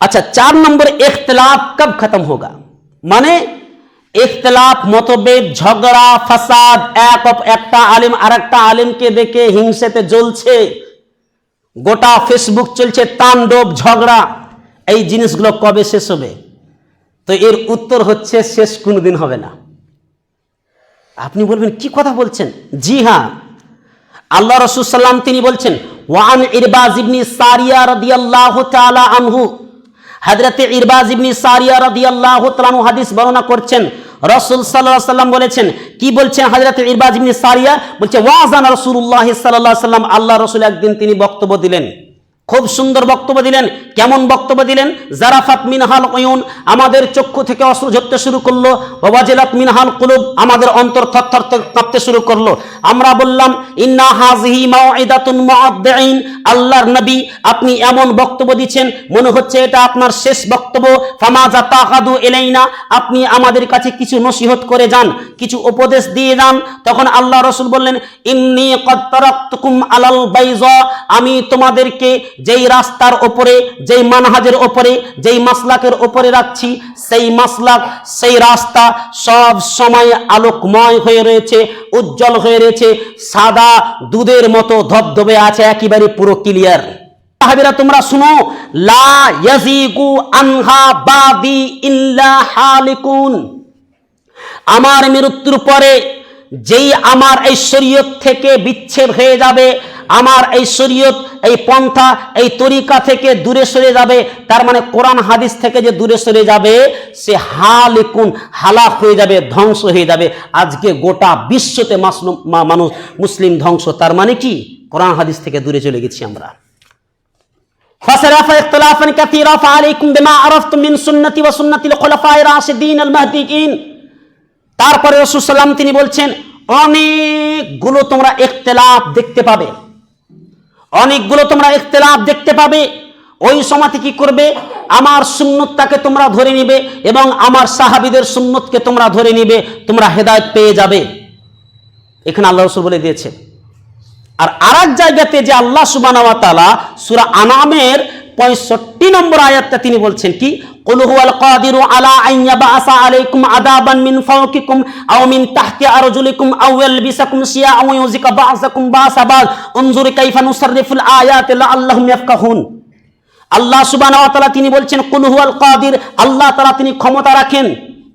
अच्छा चार नंबर इख्तलाफ कब खत्म होगा মানে ইখতলাফ মতভেদ ঝগড়া ফাসাদ এক অপ একটা আলিম আরেকটা আলিমকে দেখে হিংসেতে জ্বলছে গোটা ফেসবুক চলছে তাণ্ডব ঝগড়া এই জিনিসগুলো কবে শেষ হবে তো এর উত্তর হচ্ছে শেষ কোনোদিন হবে না আপনি বলবেন কি কথা বলছেন জি হ্যাঁ আল্লাহ রসুল সাল্লাম তিনি বলছেন ওয়ান ইরবাজ ইবনি সারিয়া রাদিয়াল্লাহু তাআলা আনহু হযরতে ইরবাজ ইবনি সারিয়া রাদিয়াল্লাহু তাআলা হাদিস বর্ণনা করছেন। রাসূল সাল্লাল্লাহু আলাইহি সাল্লাম বলেছেন, কি বলছেন হযরতে ইরবাজ ইবনি সারিয়া? বলছে ওয়াজান রাসূলুল্লাহ সাল্লাল্লাহু আলাইহি সাল্লাম আল্লাহ রাসূল একদিন তিনি বক্তব্য দিলেন। খুব সুন্দর বক্তব্য দিলেন। কেমন বক্তব্য দিলেন? জারাফাত মিনহাল অয়ুন আমাদের চক্ষু থেকে অস্ত্র ঝরতে শুরু করল। ওয়াজিলাত মিনহাল কুলুব, আমাদের অন্তর থরথর কাঁপতে শুরু করল। আমরা বললাম, ইন্না হাজহি মাউইদাতুন মুআদ্দিন আল্লাহর নবী আপনি এমন বক্তব্য দিচ্ছেন, মনে হচ্ছে এটা আপনার শেষ বক্তব্য। ফামাজা তাকাদু এলাইনা আপনি আমাদের কাছে কিছু নসিহত করে যান, কিছু উপদেশ দিয়ে যান। তখন আল্লাহ রসুল বললেন, ইন্নি কদ তারাকতুকুম আলাল বাইজা আমি তোমাদেরকে যেই রাস্তার ওপরে, যেই মানহাজের ওপরে, যেই মাসলাকের ওপরে রাখছি, সেই মাসলাক, সেই রাস্তা সব সময় আলোকময় হয়ে রয়েছে, উজ্জ্বল হয়ে রয়েছে, সাদা দুধের মতো ধবধবে আছে, একেবারে পুরো ক্লিয়ার সাহাবীরা তোমরা শুনো আনহা আমার মৃত্যুর পরে যেই আমার এই শরীয়ত থেকে বিচ্ছেদ হয়ে যাবে আমার এই শরীয়ত এই পন্থা এই তরিকা থেকে দূরে সরে যাবে তার মানে কোরআন হাদিস থেকে যে দূরে সরে যাবে সে হালিকুন হালাক হয়ে যাবে ধ্বংস হয়ে যাবে আজকে গোটা বিশ্বতে মাসলুম- মা- মানুষ মুসলিম ধ্বংস তার মানে কি কোরআন হাদিস থেকে দূরে চলে গেছি আমরা فسرف اختلافا كثيرا فعليكم بما عرفتم من سنتي وسنة الخلفاء الراشدين المهديين তারপরে রসুল সাল্লাম তিনি বলছেন অনেকগুলো তোমরা ইখতলাফ দেখতে পাবে অনেকগুলো তোমরা ইখতলাফ দেখতে পাবে। ওই সময়তে কি করবে? আমার সুন্নতটাকে তোমরা ধরে নিবে এবং আমার সাহাবিদের সুন্নতকে তোমরা ধরে নিবে, তোমরা হেদায়েত পেয়ে যাবে। এখানে আল্লাহ রসুল বলে দিয়েছে। আর আর এক জায়গাতে যে আল্লাহ সুবান সুরা আনামের পঁয়ষট্টি নম্বর আয়াতটা তিনি বলছেন কি? কলহুয়াল কাদিরু আলা আইয়া বা আসা আলাইকুম আদাবান মিন ফাওকিকুম আও মিন তাহতি আরজুলিকুম আও ইয়ালবিসাকুম সিয়া আও ইউজিকা বাসাকুম বাসাবাল উনজুরি কাইফা নুসাররিফুল আয়াত লাআল্লাহুম ইয়াফকাহুন। আল্লাহ সুবহানাহু ওয়া তাআলা তিনি বলছেন কলহুয়াল কাদির, আল্লাহ তাআলা তিনি ক্ষমতা রাখেন।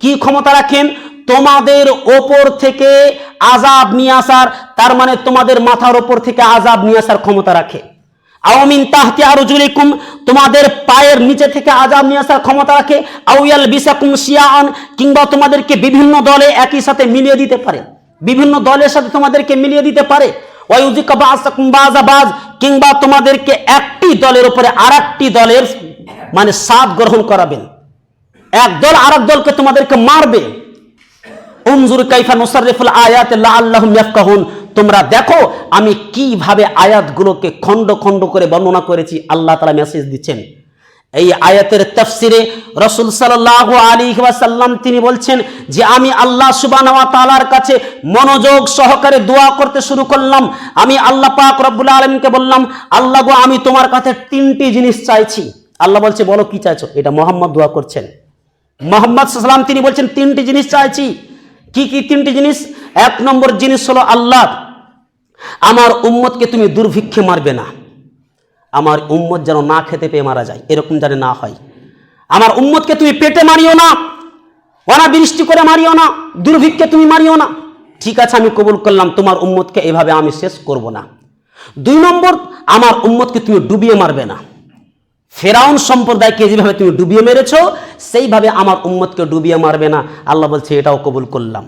কি ক্ষমতা রাখেন? তোমাদের ওপর থেকে আজাব নিয়ে আসার, তার মানে তোমাদের মাথার ওপর থেকে আজাব নিয়ে আসার ক্ষমতা রাখে। আওমিন তাহতি আরজুলিকুম, তোমাদের পায়ের নিচে থেকে আজাব নিয়ে আসার ক্ষমতা রাখে। আউয়াল বিসাকুম শিয়ান কিংবা তোমাদেরকে বিভিন্ন দলে একই সাথে মিলিয়ে দিতে পারে। বিভিন্ন দলের সাথে তোমাদেরকে মিলিয়ে দিতে পারে। ওয়াইউজিকা কিংবা তোমাদেরকে একটি দলের উপরে আরেকটি দলের মানে সাথ গ্রহণ করাবেন। এক দল আরেক দলকে তোমাদেরকে মারবে। উনজুর কাইফা নুসাররিফুল আয়াত লাআল্লাহুম ইয়াফকাহুন তোমরা দেখো, আমি কীভাবে আয়াতগুলোকে খণ্ড খণ্ড করে বর্ণনা করেছি, আল্লাহ তাআলা মেসেজ দিচ্ছেন। এই আয়াতের তফসিরে রসুল সাল্লাহ আলাইহি ওয়াসাল্লাম তিনি বলছেন যে, আমি আল্লাহ সুবহানাহু ওয়া তাআলার কাছে মনোযোগ সহকারে দোয়া করতে শুরু করলাম। আমি আল্লাহ পাক রব্বুল আলামিনকে বললাম, আল্লাহ গো, আমি তোমার কাছে তিনটি জিনিস চাইছি। আল্লাহ বলছে, বলো কি চাইছো? এটা মোহাম্মদ দোয়া করছেন। মোহাম্মদ সাল্লাম তিনি বলছেন, তিনটি জিনিস চাইছি। কি কি তিনটি জিনিস? এক নম্বর জিনিস হলো আল্লাহ। আমার উম্মতকে তুমি দুর্ভিক্ষে মারবে না। আমার উম্মত যেন না খেতে পেয়ে মারা যায়, এরকম যেন না হয়। আমার উম্মতকে তুমি পেটে মারিও না, অনাবৃষ্টি করে মারিও না, দুর্ভিক্ষে তুমি মারিও না। ঠিক আছে, আমি কবুল করলাম, তোমার উম্মতকে এভাবে আমি শেষ করব না। দুই নম্বর, আমার উম্মতকে তুমি ডুবিয়ে মারবে না। ফেরাউন সম্প্রদায়কে যেভাবে তুমি ডুবিয়ে মেরেছো, সেইভাবে আমার উম্মতকে ডুবিয়ে মারবে না। আল্লাহ বলছে, এটাও কবুল করলাম।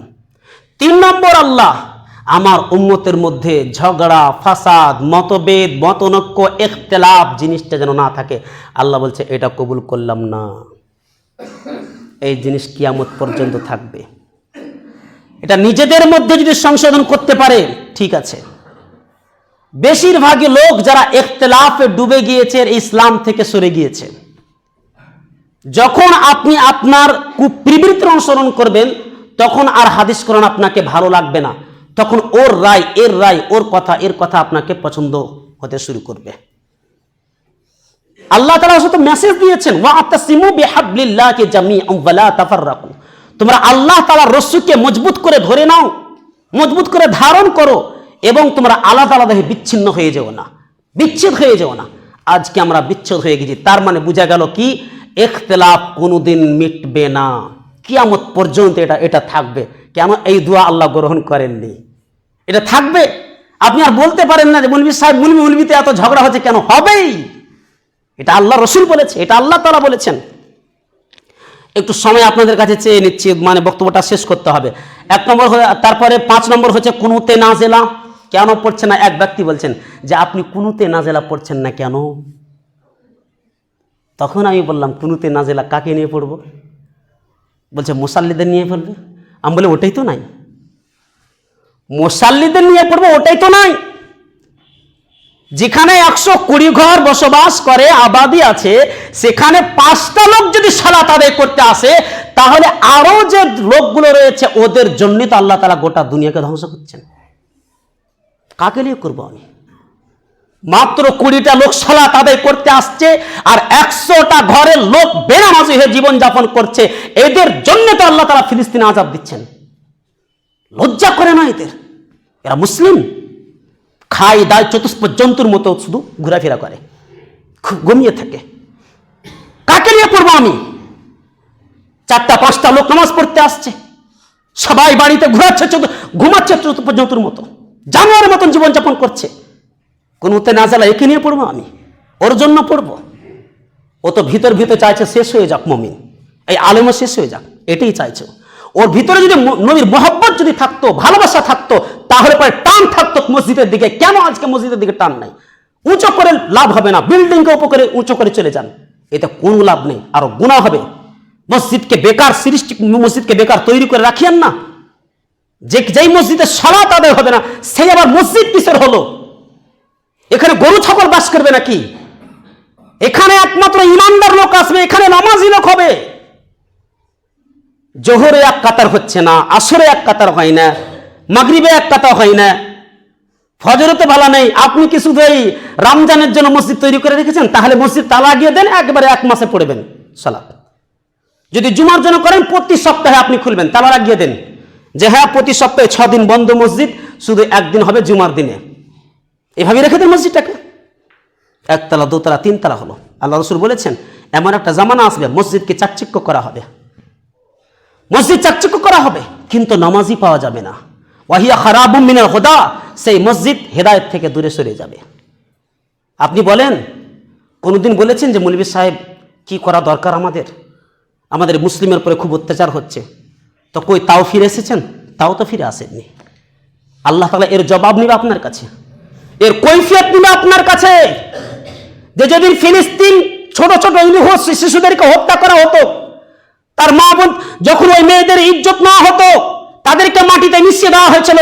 তিন নম্বর আল্লাহ আমার উম্মতের মধ্যে ঝগড়া, ফাসাদ, মতভেদ মতনৈক্য এখতেলাফ জিনিসটা যেন না থাকে। আল্লাহ বলছে, এটা কবুল করলাম না। এই জিনিস কিয়ামত পর্যন্ত থাকবে। এটা নিজেদের মধ্যে যদি সংশোধন করতে পারে, ঠিক আছে। বেশিরভাগই লোক যারা এখতলাফে ডুবে গিয়েছে ইসলাম থেকে সরে গিয়েছে। যখন আপনি আপনার কুপ্রবৃত্তি অনুসরণ করবেন, তখন আর হাদিস কোরআন আপনাকে ভালো লাগবে না। তখন ওর রায়, এর রায়, ওর কথা, এর কথা আপনাকে পছন্দ হতে শুরু করবে। আল্লাহ তালা শুধু মেসেজ দিয়েছেন তোমরা আল্লাহ তাআলার রস্যুকে মজবুত করে ধরে নাও, মজবুত করে ধারণ করো এবং তোমরা আলাদা আলাদা বিচ্ছিন্ন হয়ে যেও না, বিচ্ছেদ হয়ে যেও না। আজকে আমরা বিচ্ছেদ হয়ে গেছি, তার মানে বোঝা গেল কি? ইখতিলাফ কোনোদিন মিটবে না। কিয়ামত পর্যন্ত এটা এটা থাকবে। কেন? এই দোয়া আল্লাহ গ্রহণ করেননি। এটা থাকবে? আপনি আর বলতে পারেন না যে মুলবি সাহেব মুলবি মুলবিতে এত ঝগড়া হচ্ছে কেন? হবেই। এটা আল্লাহ রসুল বলেছে, এটা আল্লাহ তালা বলেছেন। একটু সময় আপনাদের কাছে চেয়ে নিচ্ছি মানে বক্তব্যটা শেষ করতে হবে। এক নম্বর তারপরে পাঁচ নম্বর হচ্ছে কুনুতে নাজেলা। কেন পড়ছে না? এক ব্যক্তি বলছেন যে, আপনি কুনুতে নাজেলা পড়ছেন না কেন? তখন আমি বললাম, কুনুতে নাজেলা কাকে নিয়ে পড়ব? বলছে, মুসাল্লিদের নিয়ে পড়বে? আমি বলে ওটাই তো নাই। মুসাল্লিদের নিয়ে পড়ব ওটাই তো নাই যেখানে একশো কুড়ি ঘর বসবাস করে, আবাদি আছে, সেখানে পাঁচটা লোক যদি সালাত আদায় করতে আসে, তাহলে আরও যে লোকগুলো রয়েছে, ওদের জন্যই তো আল্লাহ তালা গোটা দুনিয়াকে ধ্বংস করছেন। কাকে নিয়ে করব আমি? মাত্র কুড়িটা লোক সালাত আদায় করতে আসছে, আর একশোটা ঘরের লোক বেনামাজি হয়ে জীবনযাপন করছে। এদের জন্য তো আল্লাহ তালা ফিলিস্তিনে আজাব দিচ্ছেন। লজ্জা করে এদের এরা মুসলিম। খায় দায় চতুষ্প জন্তুর মতো শুধু ঘোরাফেরা করে। খুব ঘুমিয়ে থাকে। কাকে নিয়ে পড়ব আমি? চারটা, পাঁচটা লোক নামাজ পড়তে আসছে। সবাই বাড়িতে ঘুরাচ্ছে ঘুমাচ্ছে চতুষ্প জন্তুর মতো। জানোয়ারের মতন জীবনযাপন করছে। কোন উত্তে না জ্বালা একে নিয়ে পড়ব আমি? ওর জন্য পড়ব। ও তো ভিতর ভিতর চাইছে, শেষ হয়ে যাক, মমিন। এই আলেমও শেষ হয়ে যাক, এটাই চাইছে। ওর ভিতরে যদি নবীর মহব্বত যদি থাকতো, ভালোবাসা থাকতো, তাহলে পরে টান থাকতো মসজিদের দিকে। কেন আজকে মসজিদের দিকে টান নাই? উঁচু করে লাভ হবে না। বিল্ডিংকে উপ করে উঁচু করে চলে যান। এতে কোনো লাভ নেই। আরও গুণা হবে। মসজিদকে বেকার সৃষ্টি, মসজিদকে বেকার তৈরি করে রাখিয়েন না। যে, যেই মসজিদে সলাত আদায় হবে না, সেই আবার মসজিদ কিসের হলো। এখানে গরু ছাগল বাস করবে নাকি? এখানে একমাত্র ইমানদার লোক আসবে, এখানে নামাজি লোক হবে। জোহরে এক কাতার হচ্ছে না, আসরে এক কাতার হয় না, মাগরিবে এক কাতার হয় না। ফজরতে ভালো নেই, আপনি কি শুধু এই রমজানের জন্য মসজিদ তৈরি করে রেখেছেন? তাহলে মসজিদ তালা গিয়ে দেন, একবারে এক মাসে পড়বেন সালাত। যদি জুমার জন্য করেন, প্রতি সপ্তাহে আপনি খুলবেন, তালা লাগিয়ে দেন। যে হ্যাঁ প্রতি সপ্তাহে ছ দিন বন্ধ মসজিদ, শুধু একদিন হবে জুমার দিনে। এভাবে রেখে দেন মসজিদটাকে। একতলা, দোতলা, তিনতলা হলো। আল্লাহ রসুল বলেছেন, এমন একটা জামানা আসবে, মসজিদকে চাকচিক্য করা হবে। মসজিদ চাকচিক্য করা হবে, কিন্তু নামাজই পাওয়া যাবে না। ওয়াহিয়া খারাবুম মিনাল হোদা, সেই মসজিদ হেদায়েত থেকে দূরে সরে যাবে। আপনি বলেন, কোনোদিন বলেছেন যে মৌলবী সাহেব কি করা দরকার আমাদের? আমাদের মুসলিমের উপরে খুব অত্যাচার হচ্ছে। তো কই তাও ফিরে এসেছেন? তাও তো ফিরে আসেননি। আল্লাহ তালা এর জবাব নিবে আপনার কাছে। এর কৈফিয়ত নিবে আপনার কাছে। যে যেদিন ফিলিস্তিন ছোট ছোট শিশুদেরকে হত্যা করা হতো তার মা বোন যখন ওই মেয়েদের ইজ্জত না হতো, তাদেরকে মাটিতে মিশিয়ে দেওয়া হয়েছিল।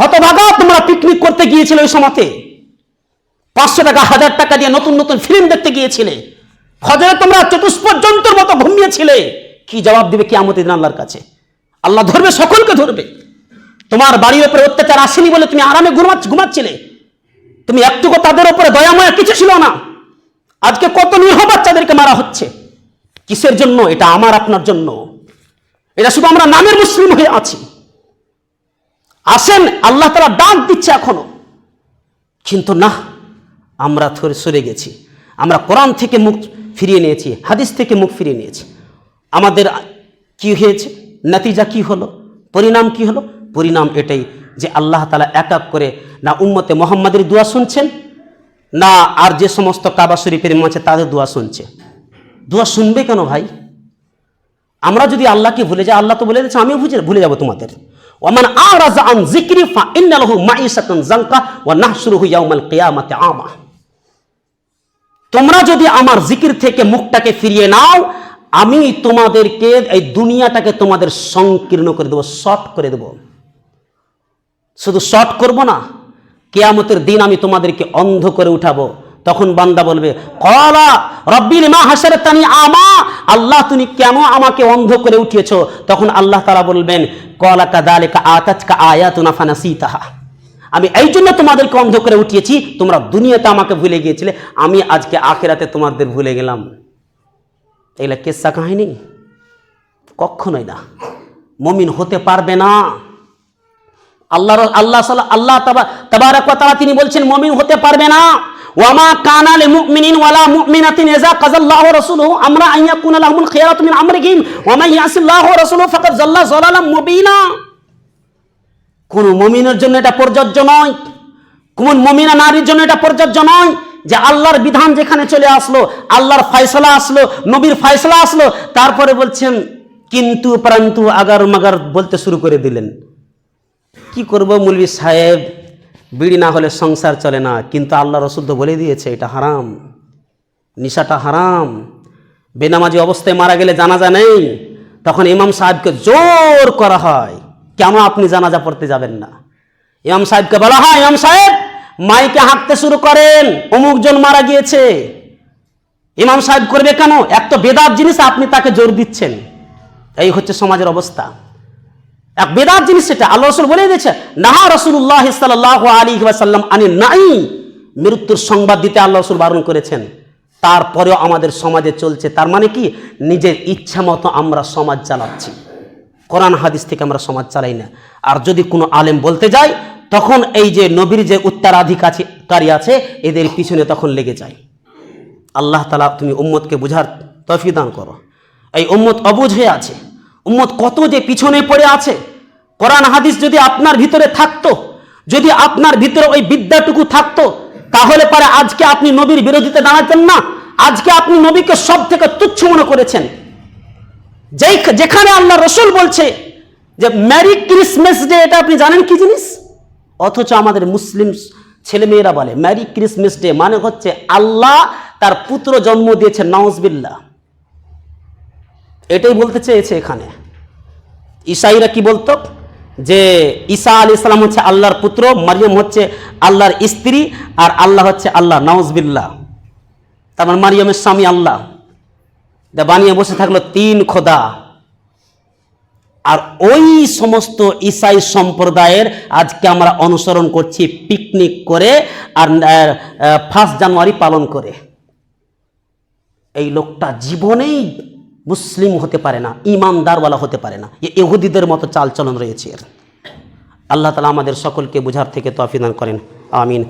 হতভাগা তোমরা পিকনিক করতে গিয়েছিলে ওই সময়তে। পাঁচশো টাকা, হাজার টাকা দিয়ে নতুন নতুন ফিল্ম দেখতে গিয়েছিলে। ফজরে তোমরা চতুষ্প জন্তুর মতো ঘুমিয়েছিলে। কি জবাব দিবে কি আমতে দিন আল্লাহর কাছে? আল্লাহ ধরবে, সকলকে ধরবে। তোমার বাড়ির উপরে অত্যাচার আসেনি বলে তুমি আরামে ঘুমাচ্ছ ঘুমাচ্ছিলে। তুমি একটুকু তাদের উপরে দয়াময় কিছু ছিল না। আজকে কত নিরহ বাচ্চাদেরকে মারা হচ্ছে। কিসের জন্য? এটা আমার, আপনার জন্য। এটা শুধু আমরা নামের মুসলিম হয়ে আছি। আসেন, আল্লাহ তারা ডাক দিচ্ছে এখনও। কিন্তু না, আমরা থরে সরে গেছি। আমরা কোরআন থেকে মুখ ফিরিয়ে নিয়েছি, হাদিস থেকে মুখ ফিরিয়ে নিয়েছি। আমাদের কি হয়েছে? নতিজা কি হলো? পরিণাম কি হলো? পরিণাম এটাই যে আল্লাহ তালা এক এক করে না উম্মতে মোহাম্মদের দোয়া শুনছেন, না আর যে সমস্ত কাবা শরীফের ইমাম তাদের দোয়া শুনছে। দোয়া শুনবে কেন ভাই? আমরা যদি আল্লাহকে ভুলে যাই, আল্লাহ তো বলে দিচ্ছে আমিও বুঝে ভুলে যাব তোমাদের। ওমান আন যিকরি ফা ইন্নালাহু ইয়াউমাল কিয়ামাতি আমা। তোমরা যদি আমার জিকির থেকে মুখটাকে ফিরিয়ে নাও, আমি তোমাদেরকে এই দুনিয়াটাকে তোমাদের সংকীর্ণ করে দেবো, শর্ট করে দেবো। শুধু শর্ট করব না, কেয়ামতের দিন আমি তোমাদেরকে অন্ধ করে উঠাবো। তখন বান্দা বলবে, কলা রব্বিল মা হাসার তানি আমা। আল্লাহ, তুমি কেন আমাকে অন্ধ করে উঠিয়েছো? তখন আল্লাহ তারা বলবেন, কলা কা দালেকা আতাতকা আয়াতুনা ফানাসিতাহা। আমি এই জন্য তোমাদেরকে অন্ধ করে উঠিয়েছি, তোমরা দুনিয়াতে আমাকে ভুলে গিয়েছিলে, আমি আজকে আখেরাতে তোমাদের ভুলে গেলাম। এগুলা কেসা কাহিনী? কখনোই না। মমিন হতে পারবে না। আল্লাহর আল্লাহ সাল্লাহ আল্লাহ তাবারাক ওয়া তাআলা তিনি বলছেন, মুমিন হতে পারবে না। ওয়ামা কানা লিল মুমিনিন ওয়ালা মুমিনাতিন ইযা কাযাল্লাহু রাসূলুহু আমরা আন ইয়াকুনা লাহুমুল খিয়ারাতু মিন আমরিহিম ওয়া মান ইয়াসিল্লাহু রাসূলুহু ফাকাদ যাল্লা যালালাম মুবিনা। কোন মুমিনের জন্য এটা প্রযোজ্য নয়। কোন মুমিনা নারীর জন্য এটা প্রযোজ্য নয় যে আল্লাহর বিধান যেখানে চলে আসলো, আল্লাহর ফয়সলা আসলো, নবীর ফয়সলা আসলো, তারপরে বলছেন, কিন্তু পরন্তু আগার মাগার বলতে শুরু করে দিলেন। কি করব মুলবি সাহেব? বিড়ি না হলে সংসার চলে না। কিন্তু আল্লাহ রসুল তো বলে দিয়েছে, এটা হারাম। নিশাটা হারাম। বেনামাজি অবস্থায় মারা গেলে জানাজা নেই। তখন ইমাম সাহেবকে জোর করা হয়, কেন আপনি জানাজা পড়তে যাবেন না? ইমাম সাহেবকে বলা হয়, ইমাম সাহেব, মাইকে হাঁকতে শুরু করেন অমুক জন মারা গিয়েছে। ইমাম সাহেব করবে কেন? এক তো বেদাত জিনিস, আপনি তাকে জোর দিচ্ছেন। এই হচ্ছে সমাজের অবস্থা। এক বেদার জিনিস সেটা। আল্লাহ রসুল বলে দিয়েছে, নাহা রসুল্লাহ সাল্লাহ আলী সাল্লাম আনি নাই মৃত্যুর সংবাদ দিতে আল্লাহ রসুল বারণ করেছেন। তারপরেও আমাদের সমাজে চলছে, তার মানে কি? নিজের ইচ্ছা মতো আমরা সমাজ চালাচ্ছি। কোরআন হাদিস থেকে আমরা সমাজ চালাই না। আর যদি কোনো আলেম বলতে যায়, তখন এই যে নবীর যে উত্তরাধিকারী আছে, এদের পিছনে তখন লেগে যায়। আল্লাহ তালা তুমি উম্মতকে বুঝার তফি দান করো। এই উম্মত অবুঝ হয়ে আছে। উম্মত কত যে পিছনে পড়ে আছে? কোরআন হাদিস যদি আপনার ভিতরে থাকতো, যদি আপনার ভিতরে ওই বিদ্যাটুকু থাকতো, তাহলে পরে আজকে আপনি নবীর বিরোধিতা দাঁড়াতেন না। আজকে আপনি নবীকে সব থেকে তুচ্ছ মনে করেছেন। যেই যেখানে আল্লাহ রসুল বলছে যে ম্যারি ক্রিসমাস ডে এটা আপনি জানেন কি জিনিস? অথচ আমাদের মুসলিম ছেলেমেয়েরা বলে ম্যারি ক্রিসমাস ডে মানে হচ্ছে আল্লাহ তার পুত্র জন্ম দিয়েছে নওয়াজবিল্লা এটাই বলতে চেয়েছে এখানে। ঈসাইরা কি বলতো? যে ঈসা আলী ইসলাম হচ্ছে আল্লাহর পুত্র, মারিয়াম হচ্ছে আল্লাহর স্ত্রী, আর আল্লাহ হচ্ছে আল্লাহ নওয়াজবিল্লা তারপর মারিয়ামের স্বামী আল্লাহ। যা বানিয়ে বসে থাকল তিন খোদা। আর ওই সমস্ত ইসাই সম্প্রদায়ের আজকে আমরা অনুসরণ করছি পিকনিক করে আর ফার্স্ট জানুয়ারি পালন করে। এই লোকটা জীবনেই মুসলিম হতে পারে না, ইমানদারওয়ালা হতে পারে না। এ এহুদিদের মতো চালচলন রয়েছে এর। আল্লাহ তালা আমাদের সকলকে বুঝার থেকে তফিদান করেন। আমিন।